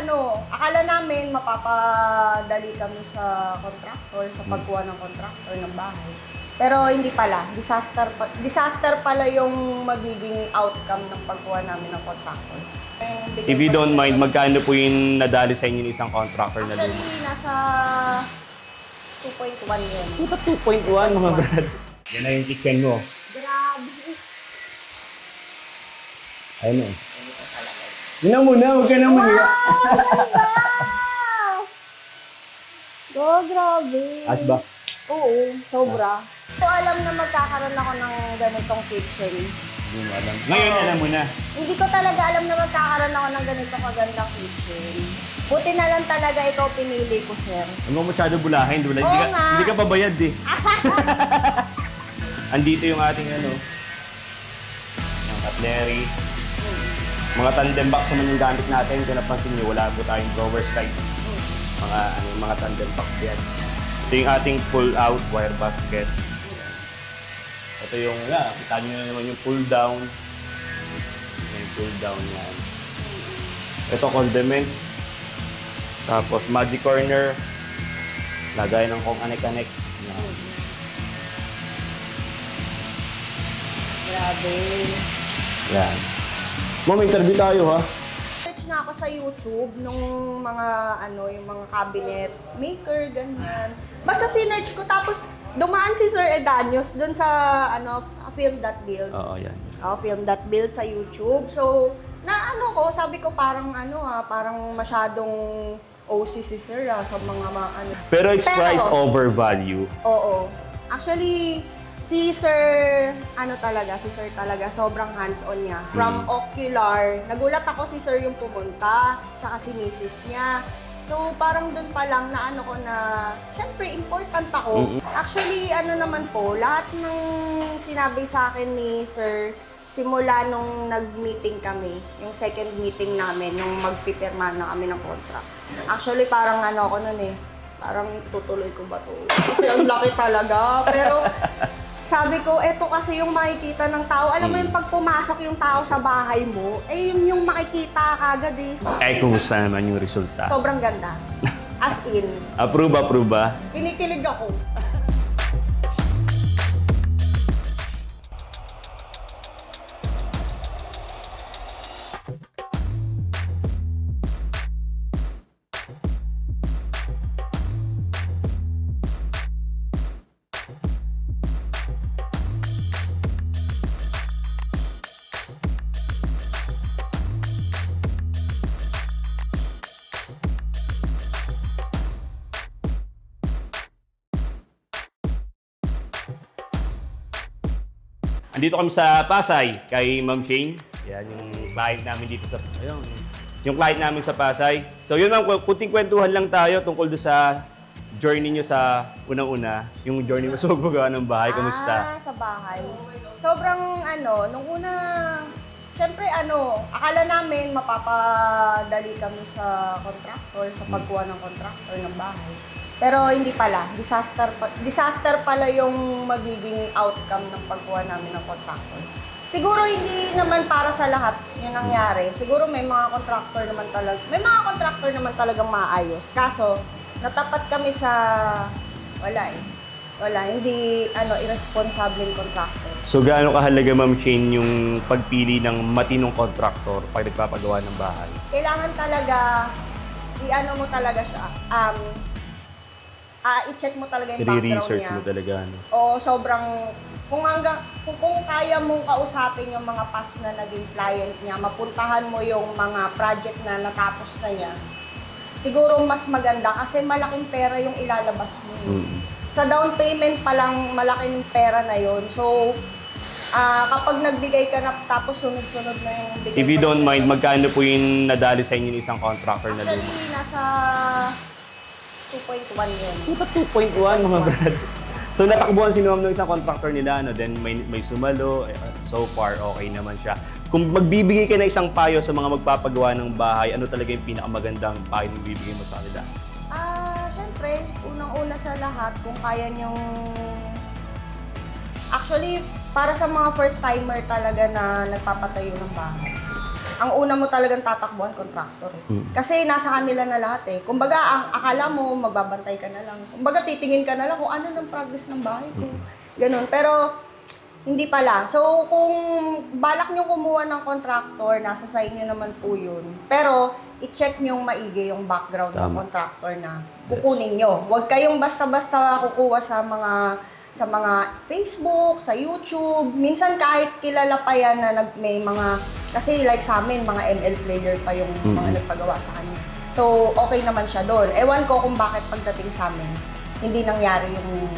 ano, akala namin mapapadali kami sa contractor, sa pagkuha ng contractor ng bahay. Pero hindi pala. Disaster, pa, disaster pala yung magiging outcome ng pagkuha namin ng contractor. Yung If you don't mind, magkano po yung nadali sa inyo ng isang contractor na luma? Actually, nasa 2.1 yun. Puta 2.1 mga brad. Yan na yung kitchen mo. Grabe. Ayun eh. Yun na muna, huwag ka na muna. Go, grabe. At ba? Oo, sobra. So, alam na magkakaroon ako ng ganitong kitchen. Hindi mo alam. Ngayon, alam mo na. Hindi ko talaga alam na magkakaroon ako ng ganitong kagandang kitchen. Buti na lang talaga ikaw pinili ko, sir. Huwag mo masyado bulahin. Dula. Hindi, Oo ka, nga. hindi ka pabayad eh. Andito yung ating ano, yung cutlery. Mga tandem box naman yung gamit natin. Kung napansin nyo, wala po tayong drawer type. Mga, ano, mga tandem box yan. Ito yung ating pull-out wire basket. Ito yung, yeah, kita nyo na naman yung pull-down. Yung pull-down yan. Ito condiments. Tapos magic corner. Lagay ng kung anek-anek. Grabe. Yan. Ma'am, may interview tayo ha. Search na ako sa YouTube nung mga ano, yung mga cabinet maker, ganyan. Basta sinearch ko tapos dumaan si Sir Edanios dun sa ano, film.build. Oo, yan. Oh, film.build sa YouTube. So, na ano ko, sabi ko parang ano ah, parang masyadong OC si Sir ah, sa mga mga ano. Pero it's Pero- price over value. Oo. Actually, si Sir, ano talaga, si Sir talaga, sobrang hands-on niya. From Mm. ocular, nagulat ako si Sir yung pumunta, tsaka si Mrs. niya. So, parang dun pa lang na ano ko na, syempre, important ako. Mm-mm. Actually, ano naman po, lahat ng sinabi sa akin ni Sir, simula nung nag-meeting kami, yung second meeting namin, yung magpipirma na kami ng contract. Actually, parang ano ako nun eh, parang tutuloy ko ba to? Kasi ang laki talaga. Pero sabi ko, eto kasi yung makikita ng tao. Alam mo yung pag pumasok yung tao sa bahay mo, eh yun yung makikita kagad eh. Eh, kumusta naman yung resulta? Sobrang ganda. As in, Approve, approve ba? kinikilig ako. Andito kami sa Pasay kay Ma'am Shane. Yan yung client namin dito sa ayun, yung client namin sa Pasay. So yun ma'am, kunting kwentuhan lang tayo tungkol do sa journey nyo sa unang-una, yung journey mo sa paggawa ng bahay, kamusta? Ah, sa bahay. Sobrang ano, nung una, syempre ano, akala namin mapapadali kami sa contractor, sa pagkuha ng contractor ng bahay. Pero hindi pala, disaster pa, disaster pala yung magiging outcome ng pagkuha namin ng contractor. Siguro hindi naman para sa lahat yung nangyari. Siguro may mga contractor naman talaga, may mga contractor naman talagang maayos. Kaso, natapat kami sa, wala eh. Wala, hindi ano irresponsibleng contractor. So gaano kahalaga Ma'am Shane yung pagpili ng matinong contractor pag nagpapagawa ng bahay? Kailangan talaga i-ano mo talaga siya. Um ah i-check mo talaga yung background I-research niya. mo talaga. Ano? O sobrang kung hanggang kung, kung kaya mong kausapin yung mga past na naging client niya, mapuntahan mo yung mga project na natapos na niya. Siguro mas maganda kasi malaking pera yung ilalabas mo. eh. Mm. Sa down payment pa lang malaking pera na yon. So ah kapag nagbigay ka na tapos sunod-sunod na yung bigay If you don't na- mind, magkano po yung nadali sa inyo ng isang contractor na luma? Actually, nasa 2.1 yun. Puta 2.1 mga brad. So natakbuhan si ma'am ng isang contractor nila, ano, then may, may sumalo, eh, so far okay naman siya. Kung magbibigay ka ng isang payo sa mga magpapagawa ng bahay, ano talaga yung pinakamagandang payo na bibigay mo sa kanila? Ah, syempre, unang-una sa lahat, kung kaya niyong... Actually, para sa mga first-timer talaga na nagpapatayo ng bahay, ang una mo talagang tatakbuhan, contractor. Eh. Mm. Kasi nasa kanila na lahat eh. Kumbaga, ang akala mo, magbabantay ka na lang. Kumbaga, titingin ka na lang kung ano ng progress ng bahay ko. Ganon. Pero, hindi pala. So, kung balak nyo kumuha ng contractor, nasa sa inyo naman po yun. Pero, i-check nyo maigi yung background ng Tama. contractor na kukunin nyo. Huwag kayong basta-basta kukuha sa mga sa mga Facebook, sa YouTube. Minsan kahit kilala pa yan na nag, may mga, kasi like sa amin, mga ML player pa yung mga nagpagawa sa kanya. So, okay naman siya doon. Ewan ko kung bakit pagdating sa amin, hindi nangyari yung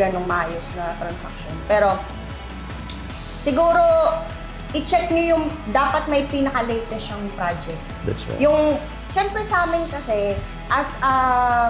ganong maayos na transaction. Pero, siguro, i-check niyo yung, dapat may pinaka-latest siyang project. That's right. Yung, syempre sa amin kasi, as a, ah,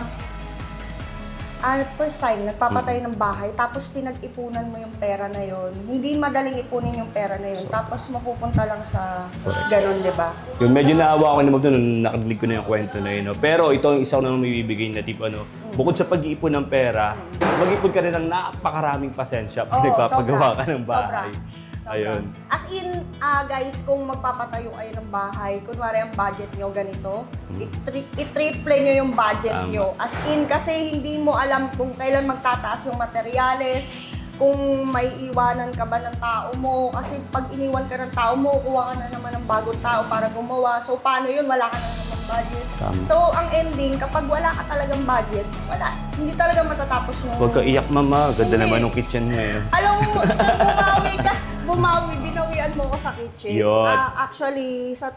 first time, nagpapatay ng bahay, tapos pinag-ipunan mo yung pera na yon hindi madaling ipunin yung pera na yun, tapos mapupunta lang sa ganun, di ba? Yun, medyo naawa ako naman doon nung nakadilig ko na yung kwento na yun. No? Pero ito ang isa ko naman may na tip, ano, bukod sa pag-iipon ng pera, mag-ipon ka rin ng napakaraming pasensya pag nagpapagawa ka ng bahay. Sobra. Ayun. As in, ah, guys, kung magpapatayo kayo ng bahay, kunwari ang budget nyo ganito, i-tri- i-triple nyo yung budget Hmm. Tama. nyo. As in, kasi hindi mo alam kung kailan magtataas yung materyales, kung may iwanan ka ba ng tao mo. Kasi pag iniwan ka ng tao mo, kuha ka na naman ng bagong tao para gumawa. So, paano yun? Wala ka na naman budget. Tama. So, ang ending, kapag wala ka talagang budget, wala. Hindi talaga matatapos yung... Huwag ka iyak, mama. Ganda Hindi. naman ng kitchen mo eh. Alam mo, sa bumawi ka, bumawi, binawian mo ko sa kitchen. Yun. Ah, actually, sa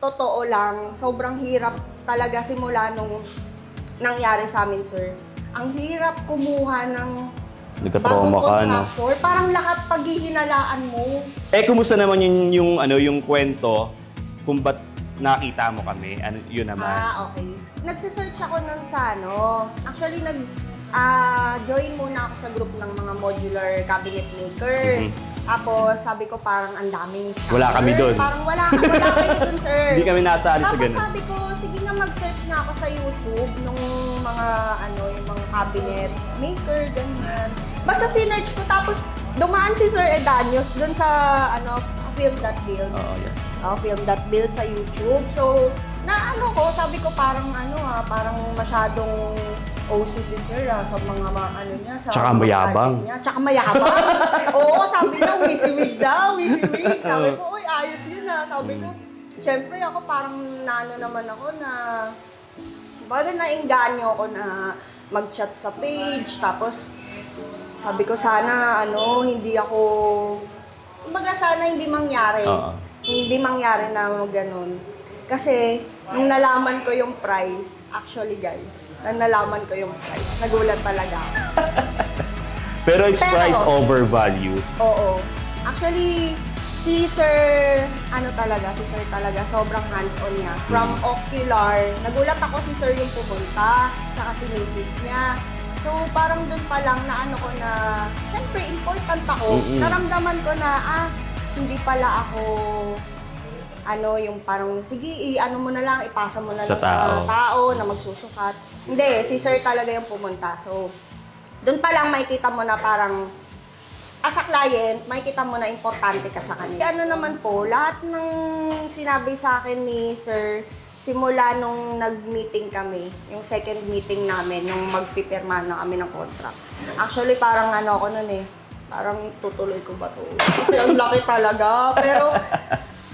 totoo lang, sobrang hirap talaga simula nung nangyari sa amin, sir. Ang hirap kumuha ng Nagka-trauma ka, no? contractor. Parang lahat paghihinalaan mo. Eh, kumusta naman yung, yung, ano, yung kwento kung ba't nakita mo kami? Ano, yun naman. Ah, okay. Nagsisearch ako nun sa ano. Actually, nag ah join muna ako sa group ng mga modular cabinet maker. Mhm. Tapos, sabi ko parang ang daming scammer. Wala kami dun. Parang wala, wala kayo dun, sir. Hindi kami nasali sa Tapos ganun. sabi ko, sige nga mag-search nga ako sa YouTube nung mga, ano, yung mga cabinet maker, ganyan. Basta sinearch ko, tapos dumaan si Sir Edanios dun sa, ano, film.build. Oo, yeah. uh, film.build sa YouTube. So, na ano ko, sabi ko parang ano ah, parang masyadong OC si Sir ah, sa mga mga ano niya. Sa Tsaka mga mayabang. project Niya. Tsaka mayabang. Oo, sabi niya, wisiwig daw, wisiwig. Sabi ko, uy, ayos yun ah. Sabi ko, syempre ako parang nano naman ako na, baga nainganyo ako na mag-chat sa page. Tapos, sabi ko sana, ano, hindi ako, kumbaga sana hindi mangyari. Oo. Hindi mangyari na ganun. Kasi, nung nalaman ko yung price, actually guys, nung nalaman ko yung price, nagulat talaga ako. Pero it's Pero- price over value. Oo. Actually, si Sir, ano talaga, si Sir talaga, sobrang hands-on niya. From Mm. ocular, nagulat ako si Sir yung pumunta, saka si Mrs. niya. So, parang dun pa lang na ano ko na, syempre, important ako. Mm-mm. Naramdaman ko na, ah, hindi pala ako, ano, yung parang, sige, i-ano mo na lang, ipasa mo na Sa lang tao. sa tao na magsusukat. Hindi, si Sir talaga yung pumunta. So, doon pa lang makikita mo na parang as a client, makikita mo na importante ka sa kanya. Ano naman po, lahat ng sinabi sa akin ni Sir, simula nung nag-meeting kami, yung second meeting namin, nung magpipirma na kami ng contract. Actually, parang ano ako nun eh, parang tutuloy ko ba to? Kasi ang laki talaga. Pero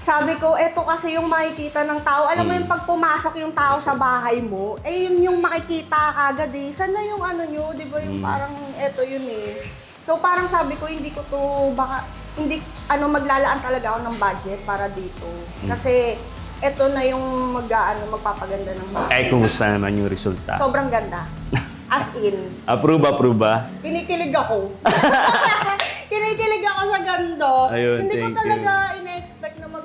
sabi ko, eto kasi yung makikita ng tao. Alam mo yung pag pumasok yung tao sa bahay mo, eh yun yung makikita kagad eh. Sana yung ano nyo, di ba yung Mm. parang eto yun eh. So parang sabi ko, hindi ko to, baka, hindi, ano, maglalaan talaga ako ng budget para dito. Kasi eto na yung mag, ano, magpapaganda ng bahay. Eh, kumusta naman yung resulta? Sobrang ganda. As in, Approve, approve ba? kinikilig ako. kinikilig ako sa ganda. Ayun, Hindi ko thank talaga ina-expect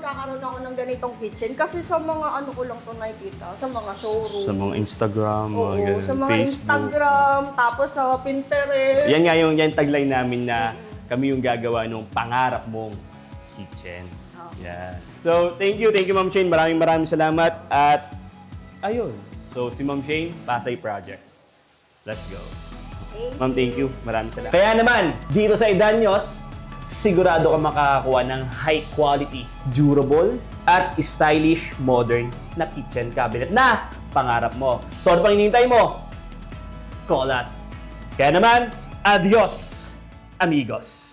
na magkakaroon ako ng ganitong kitchen kasi sa mga ano ko lang to nakikita, sa mga showroom. Sa mga Instagram, mga Oo, ganun, sa mga Facebook. Instagram, tapos sa Pinterest. Yan nga yung yan tagline namin na kami yung gagawa ng pangarap mong kitchen. Oo. Yan. So, thank you, thank you Ma'am Shane. Maraming maraming salamat. At, ayun. So, si Ma'am Shane, Pasay Project. Let's go. Thank Ma'am, thank you. Maraming salamat. Kaya naman, dito sa Idanyos, sigurado ka makakakuha ng high quality, durable, at stylish modern na kitchen cabinet na pangarap mo. So ano pang hinihintay mo? Call us. Kaya naman, adios, amigos.